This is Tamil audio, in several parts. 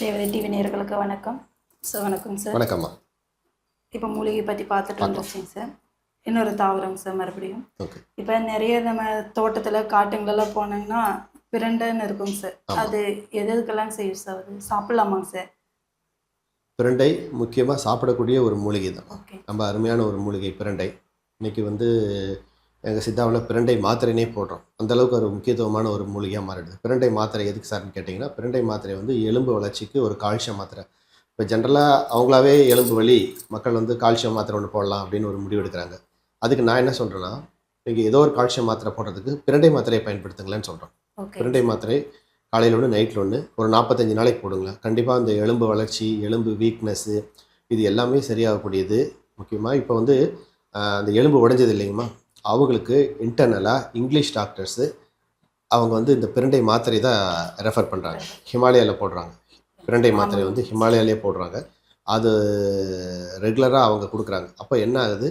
தேவதை டிவி நேயர்களுக்கு வணக்கம். சார் வணக்கம் சார். வணக்கம்மா. இப்போ மூலிகை பற்றி பார்த்துட்டு வந்துருச்சிங்க சார். இன்னொரு தாவரம் சார் மறுபடியும். ஓகே. இப்போ நிறைய நம்ம தோட்டத்தில் காட்டுங்களெல்லாம் போனோங்கன்னா பிரண்டைன்னு இருக்குங்க சார். அது எது எதுக்கெல்லாம் செய்யும் சார் அது? சாப்பிட்லாமாங்க சார்? பிரண்டை முக்கியமாக சாப்பிடக்கூடிய ஒரு மூலிகை தான் ஓகே. ரொம்ப அருமையான ஒரு மூலிகை பிரண்டை. இன்னைக்கு வந்து எங்கள் சித்தாவில் பிரண்டை மாத்திரைனே போடுறோம். அந்த அளவுக்கு ஒரு முக்கியத்துவமான ஒரு மூலிகையாக மாறிடுது. பிரண்டை மாத்திரை எதுக்கு சார்னு கேட்டிங்கன்னா பிரண்டை மாத்திரை வந்து எலும்பு வளர்ச்சிக்கு ஒரு கால்சியம் மாத்திரை. இப்போ ஜென்ரலாக அவங்களாவே எலும்பு வலி மக்கள் வந்து கால்சியம் மாத்திரை ஒன்று போடலாம் அப்படின்னு ஒரு முடிவு எடுக்கிறாங்க. அதுக்கு நான் என்ன சொல்கிறேன்னா நீங்கள் ஏதோ ஒரு கால்சியம் மாத்திரை போடுறதுக்கு பிரண்டை மாத்திரையை பயன்படுத்துங்களேன்னு சொல்கிறோம் பிரண்டை மாத்திரை காலையில் ஒன்று நைட்டில் ஒன்று ஒரு நாற்பத்தஞ்சு நாளைக்கு போடுங்களேன். கண்டிப்பாக அந்த எலும்பு வளர்ச்சி எலும்பு வீக்னஸ்ஸு இது எல்லாமே சரியாகக்கூடியது. முக்கியமாக இப்போ வந்து அந்த எலும்பு உடைஞ்சது இல்லைங்கம்மா. அவங்களுக்கு இன்டர்னலாக இங்கிலீஷ் டாக்டர்ஸு அவங்க வந்து இந்த பிரண்டை மாத்திரை தான் ரெஃபர் பண்ணுறாங்க ஹிமாலயாவில் போடுறாங்க. பிரண்டை மாத்திரை வந்து ஹிமாலயாலே போடுறாங்க. அது ரெகுலராக அவங்க கொடுக்குறாங்க. அப்போ என்ன ஆகுது?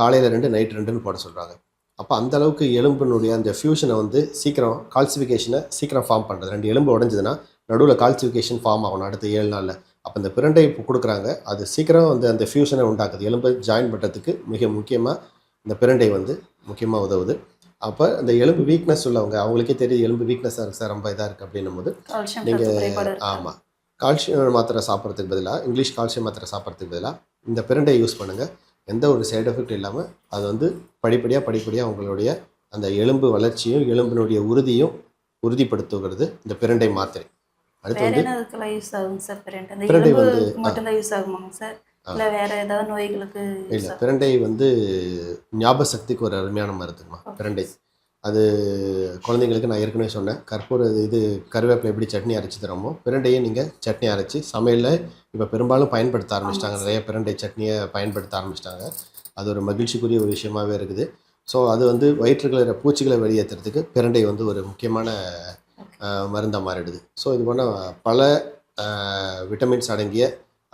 காலையில் ரெண்டு நைட் ரெண்டுன்னு போட சொல்கிறாங்க அப்போ அந்த அளவுக்கு எலும்பினுடைய அந்த ஃபியூஷனை வந்து சீக்கிரம் கால்சிஃபிகேஷனை சீக்கிரம் ஃபார்ம் பண்ணுறது ரெண்டு எலும்பு உடஞ்சதுன்னா நடுவில் கால்சிஃபிகேஷன் ஃபார்ம் ஆகணும் அடுத்த ஏழு நாளில். அப்போ இந்த பிரண்டை கொடுக்குறாங்க. அது சீக்கிரம் வந்து அந்த ஃபியூஷனை உண்டாக்குது. எலும்பை ஜாயின் பண்ணுறதுக்கு மிக முக்கியமாக இந்த பிரண்டை வந்து முக்கியமாக உதவுது. அப்போ அந்த எலும்பு வீக்னஸ் உள்ளவங்க அவங்களுக்கே தெரியுது எலும்பு வீக்னஸாக இருக்குது சார் ரொம்ப இதாக இருக்குது அப்படின்னும் போது கால்சியம் நீங்க- சத்து குறைபாடு இருக்கு. ஆமாம் கால்சியம் மாத்திரை சாப்பிட்றதுக்கு பதிலாக இங்கிலீஷ் கால்சியம் மாத்திரை சாப்பிட்றதுக்கு பதிலாக இந்த பிரண்டை யூஸ் பண்ணுங்கள் எந்த ஒரு சைடு எஃபெக்ட் இல்லாமல் அது வந்து படிப்படியாக படிப்படியாக உங்களுடைய அந்த எலும்பு வளர்ச்சியும் எலும்பினுடைய உறுதியும் உறுதிப்படுத்துகிறது இந்த பிரண்டை மாத்திரை. அடுத்து வந்து பிரண்டை? வந்து. மட்டும்தான் யூஸ் ஆகுமாங்க சார்? இல்லை வேற ஏதாவது நோய்களுக்கு இல்லை பிரண்டை வந்து ஞாபக சக்திக்கு ஒரு அருமையான மருந்துமா பிரண்டை. அது குழந்தைங்களுக்கு நான் ஏற்கனவே சொன்னேன். கற்பூர இது கருவேப்பிலை எப்படி சட்னி அரைச்சி தரோமோ பிரண்டையை நீங்கள் சட்னி அரைச்சி சமையலில் இப்போ பெரும்பாலும் பயன்படுத்த ஆரம்பிச்சிட்டாங்க. நிறைய பிரண்டை சட்னியை பயன்படுத்த ஆரம்பிச்சிட்டாங்க. அது ஒரு மகிழ்ச்சிக்குரிய ஒரு விஷயமாவே இருக்குது. ஸோ அது வந்து வயிற்றுக்குள்ள இருக்கிற பூச்சிகளை வெளியேற்றுறதுக்கு பிரண்டை வந்து ஒரு முக்கியமான மருந்தாக மாறிடுது. ஸோ இது போன பல விட்டமின்ஸ் அடங்கிய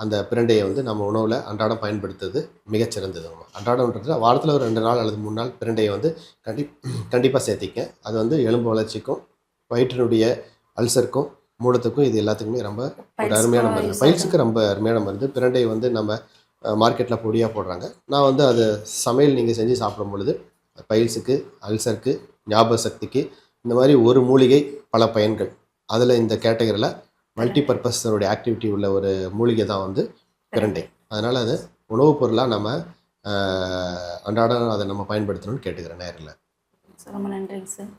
அந்த பிரண்டையை வந்து நம்ம உணவில் அன்றாடம் பயன்படுத்துறது மிகச்சிறந்தது. அன்றாடம்ன்றது வாரத்தில் ஒரு ரெண்டு நாள் அல்லது மூணு நாள் பிரண்டையை வந்து கண்டி கண்டிப்பாக சேர்த்திக்க. அது வந்து எலும்பு வளர்ச்சிக்கும் வயிற்றினுடைய அல்சருக்கும் மூலத்துக்கும் இது எல்லாத்துக்குமே ரொம்ப ஒரு அருமையான மருந்து. பைல்ஸுக்கு ரொம்ப அருமையான மருந்து. பிரண்டை வந்து நம்ம மார்க்கெட்டில் பொடியாக போடுறாங்க. நான் வந்து அதை சமையல் நீங்கள் செஞ்சு சாப்பிடும் பொழுது பைல்ஸுக்கு அல்சருக்கு ஞாபக சக்திக்கு இந்த மாதிரி ஒரு மூலிகை பல பயன்கள். அதில் இந்த கேட்டகரியில் மல்டி பர்பஸோடைய ஆக்டிவிட்டி உள்ள ஒரு மூலிகை தான் வந்து பிரண்டை. அதனால் அது உணவுப் பொருளாக நம்ம அன்றாடம் அதை நம்ம பயன்படுத்தணும்னு கேட்டுக்கிறேன் நேரில். ரொம்ப நன்றிங்க சார்.